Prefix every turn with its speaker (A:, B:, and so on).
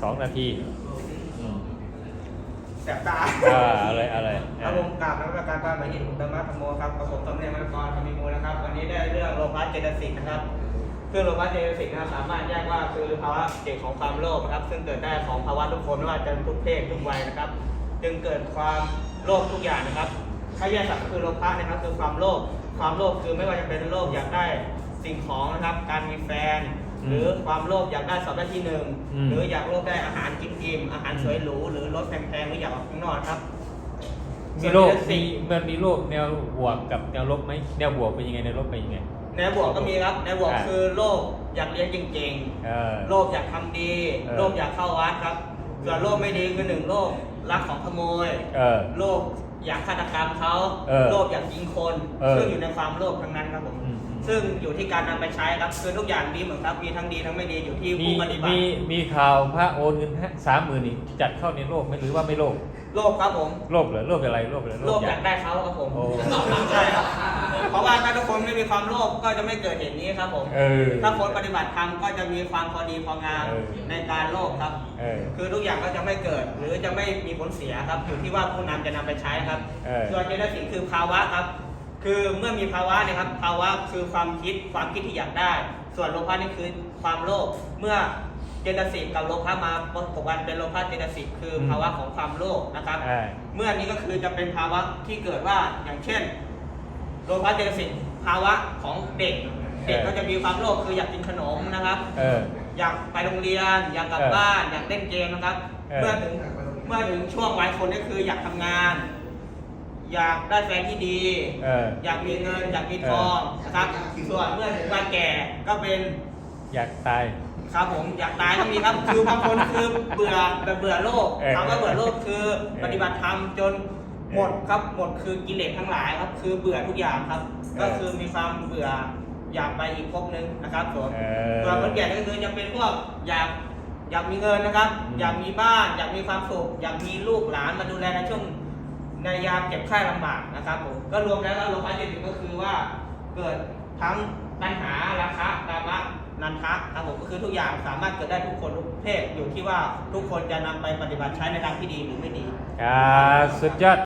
A: สองนาทีอืม
B: แสบตา
A: อ่าเอาเลยเอาเลย
B: ครั
A: อ่า
B: บผมกราบนักการบ้านหมายเหตุผมธรรมะธรรมโมครับกับผมสมเด็จพระนครธรรมิมูลนะครับ วันนี้ได้เรื่องโลภะเจตสิกนะครับซึ่งโลภะเจตสิกนะครับสามารถแยกว่าคือภาวะเกิดของความโลภนะครับ ซึ่งเกิดได้ของภาวะทุกคนไม่ว่าจะทุกเพศทุกวัยนะครับ จึงเกิดความโลภทุกอย่างนะครับ ถ้าแยกสัตว์ก็คือโลภะนะครับคือความโลภ ความโลภคือไม่ว่าจะเป็นโลภอยากได้สิ่งของนะครับ การมีแฟน หรือความโลภอยากได้สอบได้ที่หนึ่งหรืออยากโลภได้อาหารกินอิ่มอาหารสวยหรูหรือรถแพงๆหรืออยากออกข้างนอกครับ
A: มีโลก
B: ส่วน
A: มี
B: เจตสิก
A: มันมีโลกแนวบวกกับแนวลบไหมแนวบวกเป็นยังไงแนวลบเป็นยังไง
B: แนวบวกก็มีครับแนวบวก
A: อ่า
B: คือโลภอยากเรียนเก่ง
A: เออ
B: ๆโลภอยากทำดี
A: เออ
B: โลภอยากเข้าวัดครับส่วนโลภไม่ดีคือหนึ่งโลภรักของขโมย
A: เออ
B: โลภ อยากฆาตกรรมเขา
A: เออ
B: โลภอยากยิงคน
A: เออ
B: ซึ่งอยู่ในความโลภทั้งนั้นครับผม
A: อืมอืม
B: ซึ่งอยู่ที่การนำไปใช้ครับคือทุกอย่างดีเหมือนครับมีทั้งดีทั้งไม่ดีอยู่ที่
A: มี
B: ผู้ปฏิบัติ
A: มีมีข่าวพระโอนเงินสามหมื่นนี่จัดเข้าในโลกไหมหรือว่าไม่โลก
B: โลภครับผม
A: โลภเหรอโลภอะไรโลภอะไร
B: โลภอยากได้เขาครับผม
A: โอ้
B: ใช่ครับ ม่มีความโลภก็จะไม่เกิดเหตุนี้ครับผม
A: เออ
B: ถ้าคนปฏิบัติธรรมก็จะมีความพอดีพองาม
A: เออ
B: ในการโลภครับ
A: เออ
B: คือทุกอย่างก็จะไม่เกิด หรือจะไม่มีผลเสียครับอยู่ที่ว่าผู้นำจะนำไปใช้ครับ
A: เออ
B: ส่วนเจตสิกคือภาวะครับ คือเมื่อมีภาวะเนี่ยครับภาวะคือความคิดความคิดที่อยากได้ ส่วนโลภะนี่คือความโลภเมื่อเจตสิกกับโลภะมาประกอบกันเป็นโลภะเจตสิกคือภาวะของความโลภนะครับ
A: เออ
B: เมื่อนี้ก็คือจะเป็นภาวะที่เกิดว่าอย่างเช่น โลภะเจตสิกภาวะของเด็ก เด็กก็จะมีความโลภคืออยากกินขนมนะครับ
A: เออ
B: อยากไปโรงเรียน อยากกลับ
A: เออ
B: บ้าน อยากเล่นเกมนะครับ
A: เออ
B: เมื่อถึงเมื่อถึงช่วงวัยคนก็คืออยากทำงาน อยากได้แฟนที่ดี
A: เออ
B: อยากมีเงิน อยากมีทองนะครับส่วนเมื่อถึงวัยแก่ก็เป็น
A: อยากตาย
B: ครับผมอยากตายก็มีครับ คือบางคนคือเบื่อแบบเบื่อโลก
A: เออ
B: คำว่าเบื่อโลกคือ
A: เออ
B: ปฏิบัติธรรมจน หมดครับหมดคือกิเลสทั้งหลายครับ คือเบื่อทุกอย่างครับ
A: เออ
B: ก็คือมีความเบื่ออยากไปอีกภพหนึงนะครับผม
A: เออ
B: ส่วนคนแก่ก็คือจะเป็นพวกอยากอยากมีเงินนะครับ
A: อืม
B: อยากมีบ้าน อยากมีความสุข อยากมีลูกหลานมาดูแลในช่วงในยามเจ็บไข้ลำบากนะครับผมก็รวมแล้วแล้วโลภะเจตสิกก็คือว่าเกิดทั้งปัญหาราคะกามะนันทะครับผมก็คือทุกอย่างสามารถเกิดได้ทุกคนทุกเพศอยู่ที่ว่าทุกคนจะนำไปปฏิบัติใช้ในทางที่ดีหรือไม่ดี
A: อ่าสุดยอด